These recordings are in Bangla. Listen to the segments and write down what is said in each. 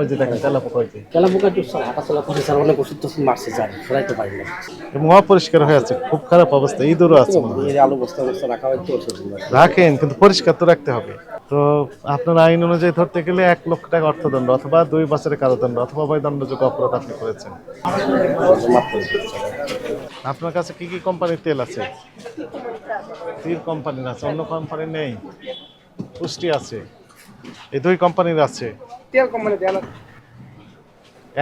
ওই যে দেখেন তেলা পোকা হয়েছে তেলা পোকা একটু হাঁটাচলা করে স্যার অনেক ওষুধ টষুধ মারছে স্যার সরাইতে পারি না এবং অপরিষ্কার হয়ে আছে খুব খারাপ অবস্থা ইঁদুরও আছে। আলু বস্তা বস্তা রাখা হয় তো রাখেন কিন্তু পরিষ্কার তো রাখতে হবে। তো আপনার আইন অনুযায়ী ধরতে গেলে এক লক্ষ টাকা অর্থদণ্ড অথবা দুই বছরের কারাদণ্ড অথবা বয় দণ্ডযোগ্য অপরাধ আপনি করেছেন। আপনার কাছে কি কি কোম্পানির তেল আছে? তীর কোম্পানির আছে অন্য কোম্পানির নেই। পুষ্টি আছে এই দুই কোম্পানির আছে। তেল কোম্পানি দেয় না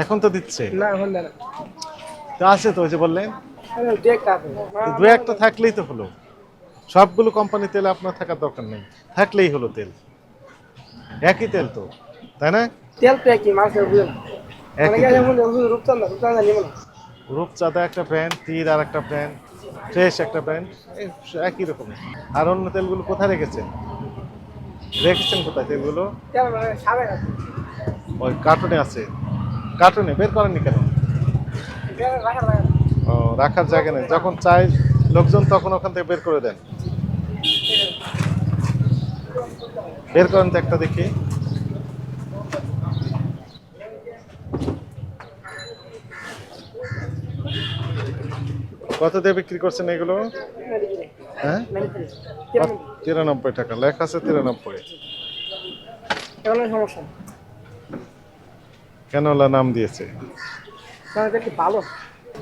এখন তো দিচ্ছে? না এখন দেয় না তো আছে তো ওই যে বললেন? দু একটা থাকলেই তো হলো। সবগুলো কোম্পানি তেল আপনার থাকার দরকার নেই। থাকলেই হলো তেল। একই তেল তো তাই না? তেল তো একই রূপচান্দা নিব না। রূপচাঁদা একটা ব্র্যান্ড তীর আর একটা ব্র্যান্ড ফ্রেশ একটা ব্র্যান্ড একই রকম। আর অন্য তেলগুলো কোথায় রেখেছেন? রেখেছেন কোথায় তেলগুলো? তেল মানে ওই কার্টুনে আছে। কার্টুনে বের করেননি কেন। ও রাখার জায়গা নেই। যখন চাই লোকজন তখন ওখান থেকে বের করে দেন। বের করেন তো একটা দেখি। কত দিয়ে বিক্রি করছেন এগুলো? হ্যাঁ? তিরানব্বই। টাকা। লেখা আছে তিরানব্বই। সমস্যা। ওলা নাম দিয়েছে। কারণ এটা কি ভালো।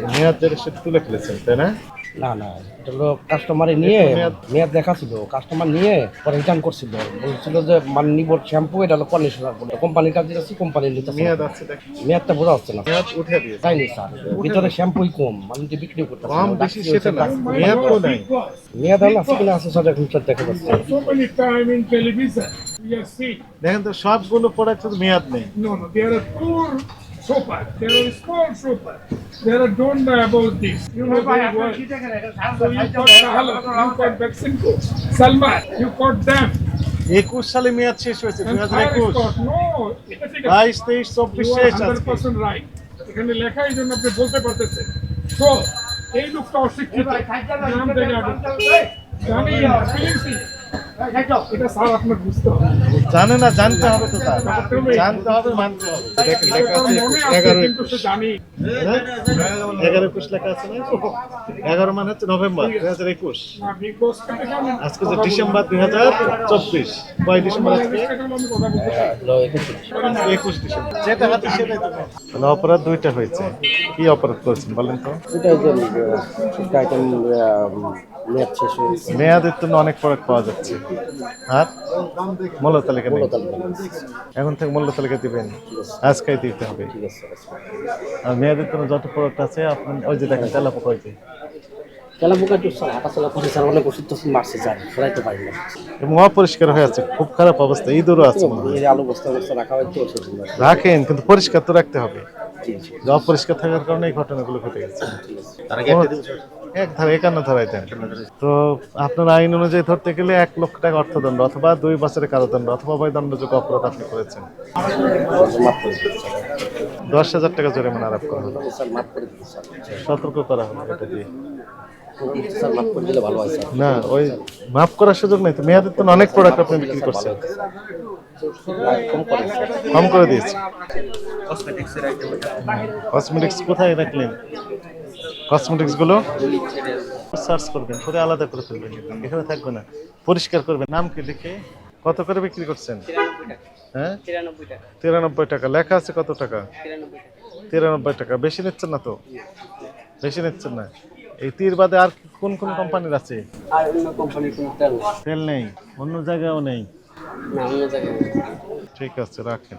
মেয়াদ যেটা সেটা তুলে ফেলেছেন তাই না? না না এটা হলো কাস্টমারে নিয়ে মেয়াদ- মেয়াদ দেখাছিল। কাস্টমার নিয়ে পরে রিটার্ন করছিল। বলছিল যে মানে নিব শ্যাম্পু এটা হলো কন্ডিশনার বলে কোম্পানির কাছে যাচ্ছি কোম্পানির নিতে মেয়াদ আছে মেয়াদটা বোঝা হচ্ছে না। মেয়াদ উঠে দিয়েছে। তাই নি স্যার? ভিতরে শ্যাম্পুই কম আমি যে বিক্রি করতে কম বেশি সেটা না। মেয়াদ তো নাই। মেয়াদ হলো আছে কিনা আছে স্যার এখন দেখা যাচ্ছে। দেখেন তো সবগুলো পড়ার শুধু মেয়াদ নেই। একুশ সালে মেয়াদ শেষ হয়েছে দু হাজার একুশ। বাইশ তেইশ চব্বিশ শেষ আছে এখানে লেখা এই জন্য আপনি বলতে পারতেছেন। এই লোকটা অশিক্ষিত। জানে না জানতে হবে তো তার। জানতে হবে মানতে হবে। লেখা আছে একুশ, এগারো একুশ। হ্যাঁ? এগারো একুশ লেখা আছে না? এগারো মানে হচ্ছে নভেম্বর দুই হাজার একুশ আজকে যে ডিসেম্বর দুই হাজার চব্বিশ। কয় ডিসেম্বর আজকে? হলো একুশ ডিসেম্বর যেটা হাতে সেটাই তো। অপরাধ দুইটা হয়েছে। কি অপরাধ করেছেন বলেন তো? এটা মেয়াদ শেষ হয়েছে মেয়াদের জন্য অনেক প্রোডাক্ট পাওয়া যাচ্ছে। আর? মূল্য তালিকা নেই। এখন থেকে মূল্য তালিকা দিবেন। আজকেই দিতে হবে। আর মেয়াদের জন্য যত প্রোডাক্ট আছে আপনি ওই যে দেখেন তেলা পোকা হয়েছে তেলা পোকা স্যার হাঁটাচলা করে স্যার অনেক ওষুধ টষুধ মারছে স্যার সরাইতে পারি না। এবং অপরিষ্কার হয়ে আছে খুব খারাপ অবস্থা ইঁদুরও আছে মনে হয়। আলু বস্তা বস্তা রাখা হয় তো ওষুধ রাখেন কিন্তু পরিষ্কার তো রাখতে হবে। জি জি। যে অপরিষ্কার থাকার কারণে এই ঘটনাগুলো ঘটে গেছে। এক ধারা একান্ন ধারায় দেন। তো আপনার আইন অনুযায়ী ধরতে গেলে এক লক্ষ টাকা অর্থদণ্ড অথবা দুই বছরের কারাদণ্ড অথবা বয় দণ্ডযোগ্য অপরাধ আপনি করেছেন। দশ হাজার টাকা জরিমানা আরোপ করা হলো। সতর্ক করা হলো এটা দিয়ে। না ওই মাফ করার সুযোগ নেই তো। মেয়াদের তো অনেক প্রোডাক্ট আপনি বিক্রি করছেন। কম কম করে দিয়েছি কসমেটিক্স কোথায় রাখলেন? কসমেটিক্সগুলো সার্চ করবেন পরে আলাদা করে ফেলবেন। এখানে থাকবে না। পরিষ্কার করবেন নাম কি লিখে? কত করে বিক্রি করছেন? হ্যাঁ? তিরানব্বই টাকা। লেখা আছে কত টাকা? তিরানব্বই টাকা। বেশি নিচ্ছেন না তো? বেশি নিচ্ছেন না? এই তীর বাদে আর কোন কোন কোম্পানির আছে? আর অন্য কোম্পানির কোনো তেল তেল নেই? অন্য জায়গায়ও নেই? না অন্য জায়গায় ঠিক আছে রাখেন।